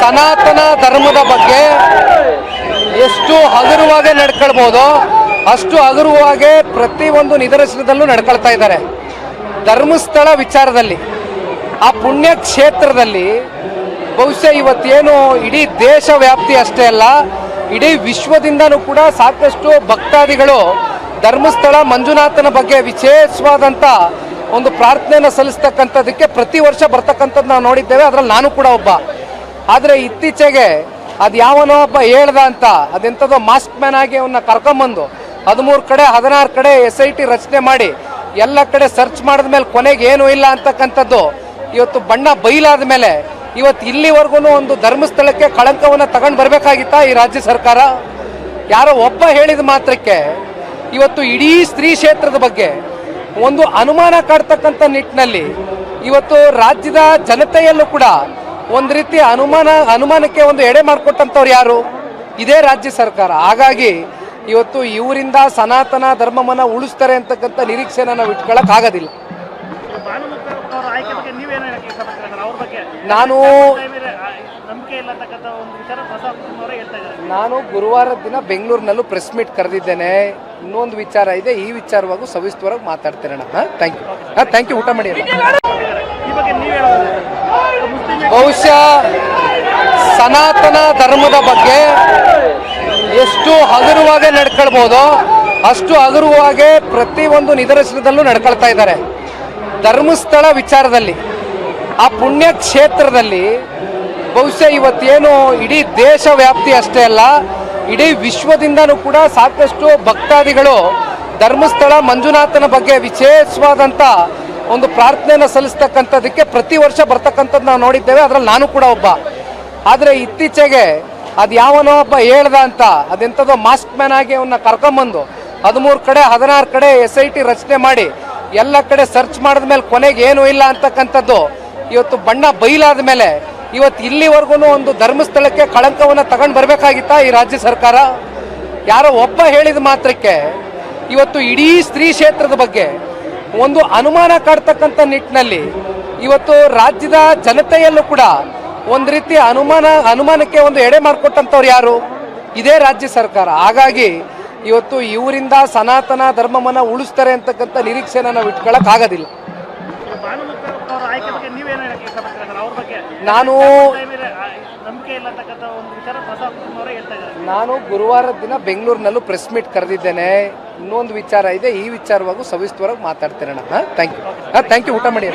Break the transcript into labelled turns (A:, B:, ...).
A: ಸನಾತನ ಧರ್ಮದ ಬಗ್ಗೆ ಎಷ್ಟು ಹಗುರವಾಗಿ ನಡ್ಕೊಳ್ಬೋದು, ಅಷ್ಟು ಹಗುರವಾಗಿ ಪ್ರತಿಯೊಂದು ನಿದರ್ಶನದಲ್ಲೂ ನಡ್ಕೊಳ್ತಾ ಇದ್ದಾರೆ. ಧರ್ಮಸ್ಥಳ ವಿಚಾರದಲ್ಲಿ, ಆ ಪುಣ್ಯ ಕ್ಷೇತ್ರದಲ್ಲಿ ಬಹುಶಃ ಇವತ್ತೇನು ಇಡೀ ದೇಶ ವ್ಯಾಪ್ತಿ ಅಷ್ಟೇ ಅಲ್ಲ, ಇಡೀ ವಿಶ್ವದಿಂದನೂ ಕೂಡ ಸಾಕಷ್ಟು ಭಕ್ತಾದಿಗಳು ಧರ್ಮಸ್ಥಳ ಮಂಜುನಾಥನ ಬಗ್ಗೆ ವಿಶೇಷವಾದಂಥ ಒಂದು ಪ್ರಾರ್ಥನೆಯನ್ನು ಸಲ್ಲಿಸ್ತಕ್ಕಂಥದ್ದಕ್ಕೆ ಪ್ರತಿ ವರ್ಷ ಬರ್ತಕ್ಕಂಥದ್ದು ನಾವು ನೋಡಿದ್ದೇವೆ, ಅದರಲ್ಲಿ ನಾನು ಕೂಡ ಒಬ್ಬ. ಆದರೆ ಇತ್ತೀಚೆಗೆ ಅದು ಯಾವನೋ ಒಬ್ಬ ಹೇಳ್ದ ಅಂತ ಅದೆಂಥದೋ ಮಾಸ್ಕ್ ಮ್ಯಾನ್ ಆಗಿ ಅವನ್ನ ಕರ್ಕೊಂಬಂದು, ಹದಿಮೂರು ಕಡೆ, ಹದಿನಾರು ಕಡೆ ಎಸ್ ಐ ಟಿ ರಚನೆ ಮಾಡಿ, ಎಲ್ಲ ಕಡೆ ಸರ್ಚ್ ಮಾಡಿದ ಮೇಲೆ ಕೊನೆಗೆ ಏನೂ ಇಲ್ಲ ಅಂತಕ್ಕಂಥದ್ದು, ಇವತ್ತು ಬಣ್ಣ ಬೈಲಾದ ಮೇಲೆ, ಇವತ್ತು ಇಲ್ಲಿವರೆಗೂ ಒಂದು ಧರ್ಮಸ್ಥಳಕ್ಕೆ ಕಳಂಕವನ್ನು ತಗೊಂಡು ಬರಬೇಕಾಗಿತ್ತಾ ಈ ರಾಜ್ಯ ಸರ್ಕಾರ? ಯಾರೋ ಒಬ್ಬ ಹೇಳಿದ ಮಾತ್ರಕ್ಕೆ, ಇವತ್ತು ಇಡೀ ಸ್ತ್ರೀ ಕ್ಷೇತ್ರದ ಬಗ್ಗೆ ಒಂದು ಅನುಮಾನ ಕಾಡ್ತಕ್ಕಂಥ ನಿಟ್ಟಿನಲ್ಲಿ ಇವತ್ತು ರಾಜ್ಯದ ಜನತೆಯಲ್ಲೂ ಕೂಡ ಒಂದು ರೀತಿ ಅನುಮಾನ, ಅನುಮಾನಕ್ಕೆ ಒಂದು ಎಡೆ ಮಾಡಿಕೊಟ್ಟಂಥವ್ರು ಯಾರು? ಇದೇ ರಾಜ್ಯ ಸರ್ಕಾರ. ಹಾಗಾಗಿ ಇವತ್ತು ಇವರಿಂದ ಸನಾತನ ಧರ್ಮವನ್ನು ಉಳಿಸ್ತಾರೆ ಅಂತಕ್ಕಂಥ ನಿರೀಕ್ಷೆನ ನಾವು
B: ಬಗ್ಗೆ
A: ನಾನು ನಾನು ಗುರುವಾರ ದಿನ ಬೆಂಗಳೂರಿನಲ್ಲೂ ಪ್ರೆಸ್ ಮೀಟ್ ಕರೆದಿದ್ದೇನೆ. ಇನ್ನೊಂದು ವಿಚಾರ ಇದೆ. ಈ ವಿಚಾರವಾಗೂ ಸವಿಸ್ತರವಾಗಿ ಮಾತಾಡ್ತೇನೆ ಥ್ಯಾಂಕ್ ಯು ಥ್ಯಾಂಕ್ ಯು ಊಟ ಮಾಡಿ ಅಣ್ಣ.
B: ಈ ಬಗ್ಗೆ ನೀವು ಹೇಳೋದು ಮುಸ್ಲಿಂ
A: ಬಹುಶಃ ಸನಾತನ ಧರ್ಮದ ಬಗ್ಗೆ ಎಷ್ಟು ಹಗುರವಾಗಿ ನಡ್ಕೊಳ್ಬೋದು, ಅಷ್ಟು ಹಗುರವಾಗಿ ಪ್ರತಿಯೊಂದು ನಿದರ್ಶನದಲ್ಲೂ ನಡ್ಕೊಳ್ತಾ ಇದ್ದಾರೆ. ಧರ್ಮಸ್ಥಳ ವಿಚಾರದಲ್ಲಿ, ಆ ಪುಣ್ಯ ಕ್ಷೇತ್ರದಲ್ಲಿ ಬಹುಶಃ ಇವತ್ತೇನು ಇಡೀ ದೇಶ ವ್ಯಾಪ್ತಿ ಅಷ್ಟೇ ಅಲ್ಲ, ಇಡೀ ವಿಶ್ವದಿಂದನೂ ಕೂಡ ಸಾಕಷ್ಟು ಭಕ್ತಾದಿಗಳು ಧರ್ಮಸ್ಥಳ ಮಂಜುನಾಥನ ಬಗ್ಗೆ ವಿಶೇಷವಾದಂಥ ಒಂದು ಪ್ರಾರ್ಥನೆಯನ್ನು ಸಲ್ಲಿಸ್ತಕ್ಕಂಥದ್ದಕ್ಕೆ ಪ್ರತಿ ವರ್ಷ ಬರ್ತಕ್ಕಂಥದ್ದು ನಾವು ನೋಡಿದ್ದೇವೆ, ಅದರಲ್ಲಿ ನಾನು ಕೂಡ ಒಬ್ಬ. ಆದರೆ ಇತ್ತೀಚೆಗೆ ಅದು ಯಾವನೋ ಒಬ್ಬ ಹೇಳ್ದ ಅಂತ, ಅದೆಂಥದೋ ಮಾಸ್ಕ್ ಮ್ಯಾನ್ ಆಗಿ ಅವನ್ನ ಕರ್ಕೊಂಬಂದು, ಹದಿಮೂರು ಕಡೆ, ಹದಿನಾರು ಕಡೆ ಎಸ್ ಐ ಟಿ ರಚನೆ ಮಾಡಿ, ಎಲ್ಲ ಕಡೆ ಸರ್ಚ್ ಮಾಡಿದ ಮೇಲೆ ಕೊನೆಗೆ ಏನೂ ಇಲ್ಲ ಅಂತಕ್ಕಂಥದ್ದು, ಇವತ್ತು ಬಣ್ಣ ಬೈಲಾದ ಮೇಲೆ, ಇವತ್ತು ಇಲ್ಲಿವರೆಗೂ ಒಂದು ಧರ್ಮಸ್ಥಳಕ್ಕೆ ಕಳಂಕವನ್ನು ತಗೊಂಡು ಬರಬೇಕಾಗಿತ್ತಾ ಈ ರಾಜ್ಯ ಸರ್ಕಾರ? ಯಾರೋ ಒಬ್ಬ ಹೇಳಿದ ಮಾತ್ರಕ್ಕೆ, ಇವತ್ತು ಇಡೀ ಸ್ತ್ರೀ ಕ್ಷೇತ್ರದ ಬಗ್ಗೆ ಒಂದು ಅನುಮಾನ ಕಾಡ್ತಕ್ಕಂಥ ನಿಟ್ಟಿನಲ್ಲಿ ಇವತ್ತು ರಾಜ್ಯದ ಜನತೆಯಲ್ಲೂ ಕೂಡ ಒಂದು ರೀತಿ ಅನುಮಾನ ಅನುಮಾನಕ್ಕೆ ಒಂದು ಎಡೆ ಮಾಡಿಕೊಟ್ಟಂಥವ್ರು ಯಾರು? ಇದೇ ರಾಜ್ಯ ಸರ್ಕಾರ. ಹಾಗಾಗಿ ಇವತ್ತು ಇವರಿಂದ ಸನಾತನ ಧರ್ಮವನ್ನು ಉಳಿಸ್ತಾರೆ ಅಂತಕ್ಕಂಥ ನಿರೀಕ್ಷೆನ ನಾವು
B: ಬಗ್ಗೆ
A: ನಾನು
B: ಒಂದು ವಿಚಾರ ಹೇಳ್ತಾ ಇದ್ದಾರೆ.
A: ನಾನು ಗುರುವಾರ ದಿನ ಬೆಂಗಳೂರಿನಲ್ಲೂ ಪ್ರೆಸ್ ಮೀಟ್ ಕರೆದಿದ್ದೇನೆ. ಇನ್ನೊಂದು ವಿಚಾರ ಇದೆ, ಈ ವಿಚಾರವಾಗೂ ಸವಿಸ್ತರವಾಗಿ ಮಾತಾಡ್ತೇನೆ ಅಣ್ಣ ಥ್ಯಾಂಕ್ ಯು ಹಾಂ ಥ್ಯಾಂಕ್ ಯು ಊಟ ಮಾಡಿ.